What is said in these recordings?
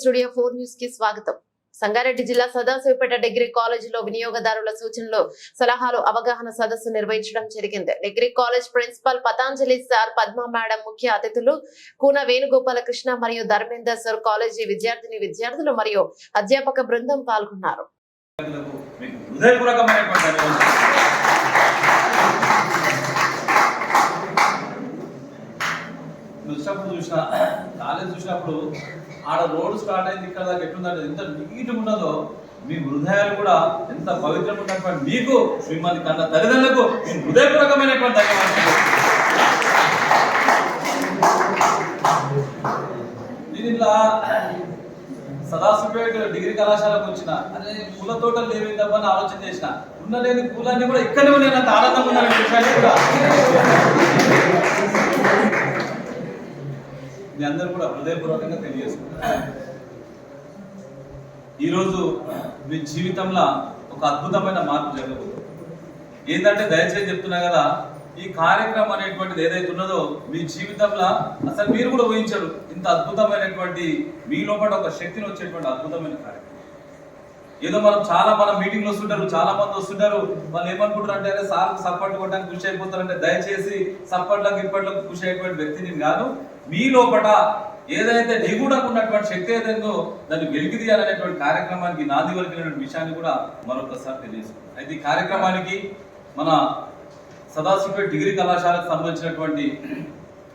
Studio four న్యూస్కి స్వాగతం. సంగారెడ్డి జిల్లా సదాశివపేట డిగ్రీ కాలేజీలో వినియోగదారుల సూచనలు సలహాలు అవగాహన సదస్సు నిర్వహించడం జరిగింది. Degree college principal Patanjali sir Padma madam ముఖ్య అతిథులు కూన వేణుగోపాల కృష్ణ మరియు ధర్మేందర్ సార్ కాలేజీ విద్యార్థిని విద్యార్థులు మరియు అధ్యాపక బృందం పాల్గొన్నారు. వచ్చినప్పుడు చూసిన కాలేజ్ చూసినప్పుడు ఆడ రోడ్ స్టార్ట్ అయింది ఇక్కడ దాకా ఎట్లుందంటే ఎంత నీట్గా ఉన్నదో మీ హృదయాలు కూడా ఎంత పవిత్రంగా ఉన్నటువంటి మీకు శ్రీమతి కన్న తల్లిదండ్రులకు మీ హృదయపూర్వకమైనటువంటి ధన్యవాదాలు. నేను ఇలా సదాశివపేట డిగ్రీ కళాశాలకు వచ్చిన అదే పూల తోటలు లేవిందమ్మా అని ఆలోచన చేసిన ఉన్న లేని పూలన్నీ కూడా ఇక్కడ నేను అంత ఆనందంగా ఉన్నాను విషయాన్ని కూడా మీ అందరూ కూడా హృదయపూర్వకంగా తెలియజేసుకుంటారు. ఈరోజు మీ జీవితంలో ఒక అద్భుతమైన మార్పు జరగబోతుంది. ఏంటంటే దయచేసి చెప్తున్నా కదా ఈ కార్యక్రమం అనేటువంటిది ఏదైతే ఉన్నదో మీ జీవితంలో అసలు మీరు కూడా ఊహించరు. ఇంత అద్భుతమైనటువంటి మీ లోపల ఒక శక్తిని వచ్చేటువంటి అద్భుతమైన కార్యక్రమం. ఏదో మనం చాలా మన మీటింగ్లు వస్తుంటారు చాలా మంది వస్తుంటారు. వాళ్ళు ఏమనుకుంటారు అంటే సార్ సపోర్ట్ కొట్టడానికి కృషి అయిపోతారంటే దయచేసి సపోర్ట్లకు ఇప్పట్లకు కృషి అయ్యేటువంటి వ్యక్తి నేను కాదు. మీ లోపల ఏదైతే నిగూఢంగా ఉన్నటువంటి శక్తి ఏదైందో దాన్ని వెలికి తీయాలనేటువంటి కార్యక్రమానికి నాది వలికినటువంటి విషయాన్ని కూడా మరొకసారి తెలియజేస్తుంది అయితే ఈ కార్యక్రమానికి మన సదాశివపేట డిగ్రీ కళాశాలకు సంబంధించినటువంటి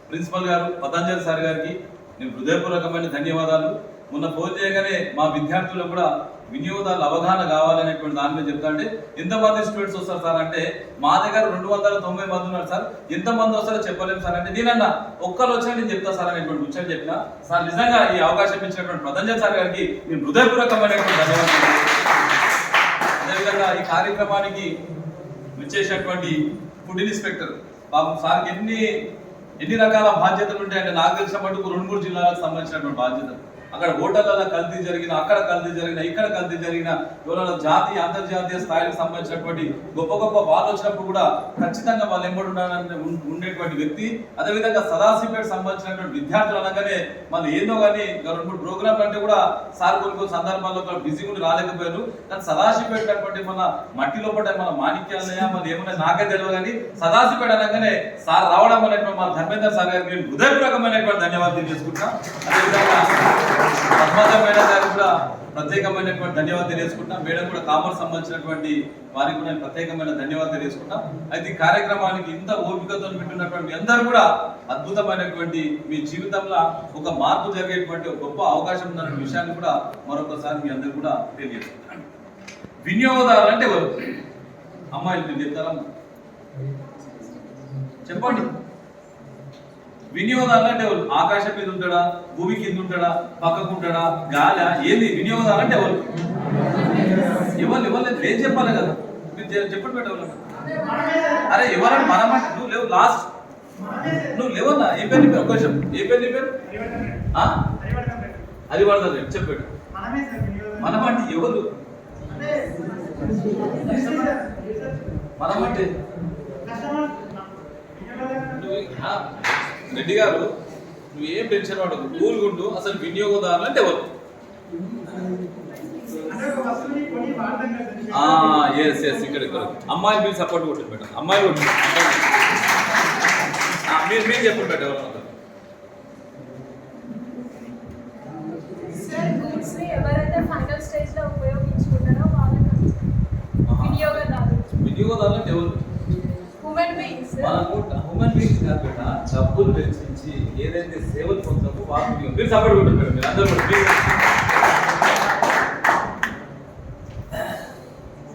ప్రిన్సిపల్ గారు పతంజలి సార్ గారికి నేను హృదయపూర్వకమైన ధన్యవాదాలు. మొన్న ఫోన్ చేయగానే మా విద్యార్థులకు కూడా వినియోగదారుల అవగాహన కావాలనేటువంటి దాని మీద చెప్తా అంటే ఎంతమంది స్టూడెంట్స్ వస్తారు సార్ అంటే మా దగ్గర రెండు వందల తొంభై మంది ఉన్నారు సార్. ఎంతమంది వస్తారో చెప్పలేము సార్ అంటే నేనన్నా ఒక్కరు వచ్చా నేను చెప్తా సార్ అనేటువంటి ముచ్చని చెప్పిన. సార్ నిజంగా ఈ అవకాశం ఇచ్చినటువంటి పతంజలి సార్ గారికి నేను హృదయపూర్వకమైనటువంటి ధన్యవాదాలు. అదేవిధంగా ఈ కార్యక్రమానికి వచ్చేసినటువంటి ఫుడ్ ఇన్స్పెక్టర్ పాపం సార్కి ఎన్ని ఎన్ని రకాల బాధ్యతలు ఉంటాయంటే నాకు తెలిసిన మటుకు రెండు మూడు జిల్లాలకు సంబంధించినటువంటి బాధ్యతలు. అక్కడ హోటళ్ళలో కల్తీ జరిగిన అక్కడ కల్తీ జరిగిన ఇక్కడ కల్తీ జరిగిన ఎవరైనా జాతీయ అంతర్జాతీయ స్థాయికి సంబంధించినటువంటి గొప్ప గొప్ప వాళ్ళు వచ్చినప్పుడు కూడా ఖచ్చితంగా వాళ్ళు ఎంబడి ఉండాలని ఉండేటువంటి వ్యక్తి. అదేవిధంగా సదాశివపేట సంబంధించినటువంటి విద్యార్థులు అనగానే మళ్ళీ ఏందో కానీ గవర్నమెంట్ రెండు మూడు ప్రోగ్రాంలు అంటే కూడా సార్ కొన్ని కొన్ని సందర్భాల్లో కూడా ఉండి రాలేకపోయారు. కానీ సదాశివపేట అటువంటి మన మట్టి లోపల మన మాణిక్యాలయ మన ఏమన్నా నాకే తెలియదు కానీ సదాశివపేట అనగానే సార్ రావడం అనేటువంటి మన ధర్మేందర్ సార్ గారికి హృదయపూర్వకమైనటువంటి ధన్యవాదాలు తెలియజేసుకుంటున్నా. అదేవిధంగా పద్మజ మేడం గారికి కూడా ప్రత్యేకమైనటువంటి ధన్యవాదాలు తెలియజేసుకుంటా. మేడం కూడా కామర్స్ సంబంధించినటువంటి వారికి కూడా నేను ప్రత్యేకమైన ధన్యవాదాలు తెలియజేసుకుంటా. అయితే ఈ కార్యక్రమానికి ఇంత ఓపికతో పెట్టినటువంటి అందరూ కూడా అద్భుతమైనటువంటి మీ జీవితంలో ఒక మార్పు జరిగేటువంటి గొప్ప అవకాశం ఉన్న విషయాన్ని కూడా మరొకసారి మీ అందరూ కూడా తెలియజేసుకుంటాను వినియోగదారులు అంటే ఎవరు? అమ్మాయిలు చెప్తారా? చెప్పండి. వినియోగదారులు అంటే ఎవరు? ఆకాశం మీద ఉంటాడా? భూమి కింద ఉంటాడా? పక్కకు ఉంటాడా? గాలి? ఏంది? వినియోగదారులు అంటే ఎవరు? ఎవరు? ఎవరు? ఏం చెప్పాలి కదా. మీరు చెప్పండి పెట్టవాలి అరే ఎవరని మనమంటే నువ్వు లేవు. లాస్ట్. నువ్వు లేవన్నా? ఏ పేరు పేరు? కొంచెం ఏ పేరు పేరు? అది పడుతుంది చెప్పాడు మనమంటే ఎవరు? మనమంటే నువ్వు రెడ్డి గారు నువ్వు ఏం టెన్షన్ పడదు కూల్ గుండు అసలు వినియోగదారులు అంటే ఎవరు? ఎస్ ఎస్ ఇక్కడ ఇక్కడ అమ్మాయిలు మీరు సపోర్ట్ కొట్టండి మేడం. అమ్మాయి కొట్టండి. ఆ, మీరు మీరు చెప్పండి మేడం ఎవరు ఎవరైతే ఫైనల్ స్టేజ్లో ఉపయోగించుకుంటారో వాళ్ళకి ఆహా. వినియోగదారులు. వినియోగదారులు అంటే ఎవరు? హ్యూమన్ బీయింగ్స్ మనము హ్యూమన్ బీయింగ్స్ కాదు బిడ్డ డబ్బులు వెచ్చించి ఏదైతే సేవలు పొందుతామో వాళ్ళు మీరు సపోర్ట్ కొట్టండి మీరు అందరూ కూడా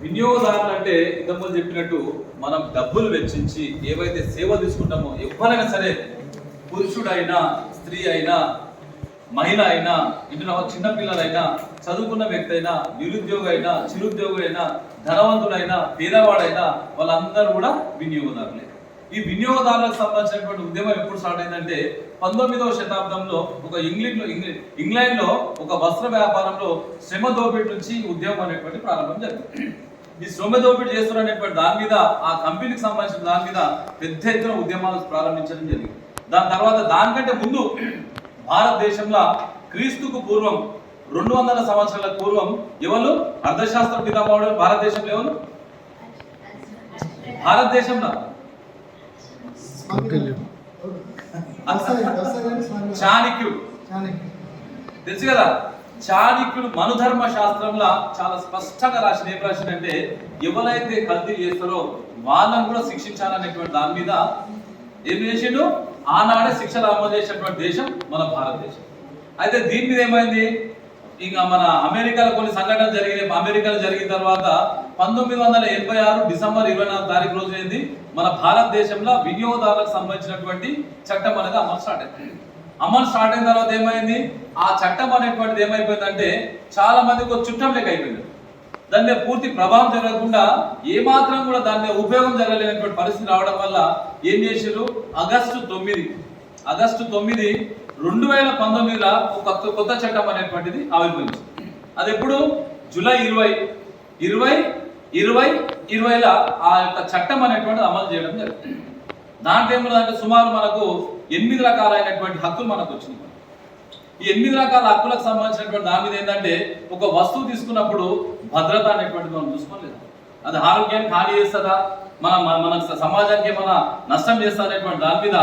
వినియోగదారులు అంటే ఇంతకుముందు చెప్పినట్టు మనం డబ్బులు వెచ్చించి ఏవైతే సేవలు తీసుకుంటామో ఎవరైనా సరే పురుషుడైనా స్త్రీ అయినా మహిళ అయినా ఇందులో చిన్నపిల్లలైనా చదువుకున్న వ్యక్తి అయినా నిరుద్యోగ అయినా చిరుద్యోగి అయినా ధనవంతుడైనా పేదవాడైనా వాళ్ళందరూ కూడా వినియోగదారులే. ఈ వినియోగదారులకు సంబంధించినటువంటి ఉద్యమం ఎప్పుడు స్టార్ట్ అయిందంటే పంతొమ్మిదవ శతాబ్దంలో ఒక ఇంగ్లీష్లో ఇంగ్లాండ్లో ఒక వస్త్ర వ్యాపారంలో శ్రమ దోపిడీ నుంచి ఉద్యమం అనేటువంటి ప్రారంభం జరిగింది. ఈ శ్రమ దోపిడీ చేస్తున్నటువంటి దాని మీద ఆ కంపెనీకి సంబంధించిన దాని మీద పెద్ద ఎత్తున ఉద్యమాలు ప్రారంభించడం జరిగింది. దాని తర్వాత దానికంటే ముందు భారతదేశంలో క్రీస్తుకు పూర్వం రెండు వందల సంవత్సరాల పూర్వం ఎవరు? అర్థశాస్త్ర పితామహుడు భారతదేశంలో ఎవరు? భారతదేశంలో. చాణిక్యుడు. తెలుసు కదా? చాణిక్యుడు మనుధర్మ శాస్త్రంలో చాలా స్పష్టంగా రాసిన ఏం రాసిందంటే ఎవరైతే కల్తీ చేస్తారో వాళ్ళని కూడా శిక్షించాలనేటువంటి దాని మీద ఏం చేసిండు? ఆనాడే శిక్షలు అమలు చేసినటువంటి దేశం మన భారతదేశం. అయితే దీని మీద ఏమైంది? ఇంకా మన అమెరికాలో కొన్ని సంఘటనలు జరిగినాయి. అమెరికాలో జరిగిన తర్వాత పంతొమ్మిది వందల ఎనభై ఆరు డిసెంబర్ ఇరవై నాలుగు తారీఖు రోజు ఏంది? మన భారతదేశంలో వినియోగదారులకు సంబంధించినటువంటి చట్టం అనేది అమలు స్టార్ట్ అయింది. అమలు స్టార్ట్ అయిన తర్వాత ఏమైంది? ఆ చట్టం అనేటువంటిది ఏమైపోయిందంటే చాలా మందికి ఒక చుట్టం లెక్క అయిపోయింది. దాని మీద పూర్తి ప్రభావం జరగకుండా ఏమాత్రం కూడా దాని మీద ఉపయోగం జరగలేనటువంటి పరిస్థితి రావడం వల్ల ఏం చేశారు ఆగస్టు తొమ్మిది. ఆగస్టు తొమ్మిది రెండు వేల పంతొమ్మిదిలో ఒక కొత్త కొత్త చట్టం అనేటువంటిది ఆవిర్భవించింది. అది ఎప్పుడు? జూలై ఇరవై. ఇరవై ఇరవై ఇరవైల ఆ యొక్క చట్టం అనేటువంటిది అమలు చేయడం జరుగుతుంది. దాంట్లో ఏమున్నదంటే సుమారు మనకు ఎనిమిది రకాలైనటువంటి హక్కులు మనకు వచ్చినాయి. ఈ ఎనిమిది రకాల హక్కులకు సంబంధించినటువంటి దాని మీద ఏంటంటే ఒక వస్తువు తీసుకున్నప్పుడు భద్రత అనేటువంటిది మనం చూసుకోలేదు. అది ఆరోగ్యానికి హాని చేస్తుందా? మన మన సమాజానికి ఏమైనా నష్టం చేస్తా అనేటువంటి దాని మీద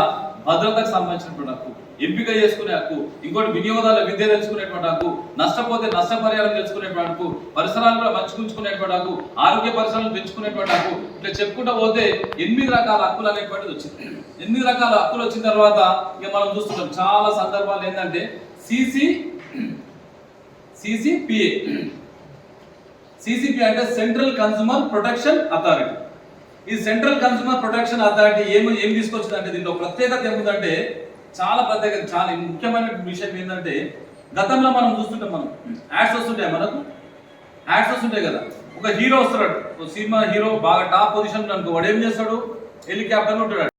భద్రతకు సంబంధించినటువంటి హక్కు ఎంపిక చేసుకునే హక్కు ఇంకోటి వినియోగదారుల విద్య తెలుసుకునేటువంటి హక్కు నష్టపోతే నష్టపరిహారం తెలుసుకునేటువంటి హక్కు పరిసరాలు కూడా మంచుకుంచుకునేటువంటి హక్కు ఆరోగ్య పరిసరాలను పెంచుకునేటువంటి హక్కు. ఇట్లా చెప్పుకుంటూ పోతే ఎనిమిది రకాల హక్కులు అనేటువంటిది వచ్చింది. ఎనిమిది రకాల హక్కులు వచ్చిన తర్వాత ఇక మనం చూస్తున్నాం చాలా సందర్భాలు ఏంటంటే సిసి సిసిపిఏ సిసిపి అంటే సెంట్రల్ కన్స్యూమర్ ప్రొటెక్షన్ అథారిటీ ఈ సెంట్రల్ కన్స్యూమర్ ప్రొటెక్షన్ అథారిటీ ఏమి ఏం తీసుకొచ్చిందంటే దీంట్లో ప్రత్యేకత ఏముందంటే చాలా ప్రత్యేకత చాలా ముఖ్యమైన విషయం ఏంటంటే గతంలో మనం చూస్తుంటాం మనం. యాడ్స్ వస్తుంటాయి మనకు. యాడ్స్ వస్తుంటాయి కదా. ఒక హీరో వస్తాడు సినిమా హీరో బాగా టాప్ పొజిషన్ అనుకో వాడు ఏం చేస్తాడు? హెలికాప్టర్ ఉంటాడు.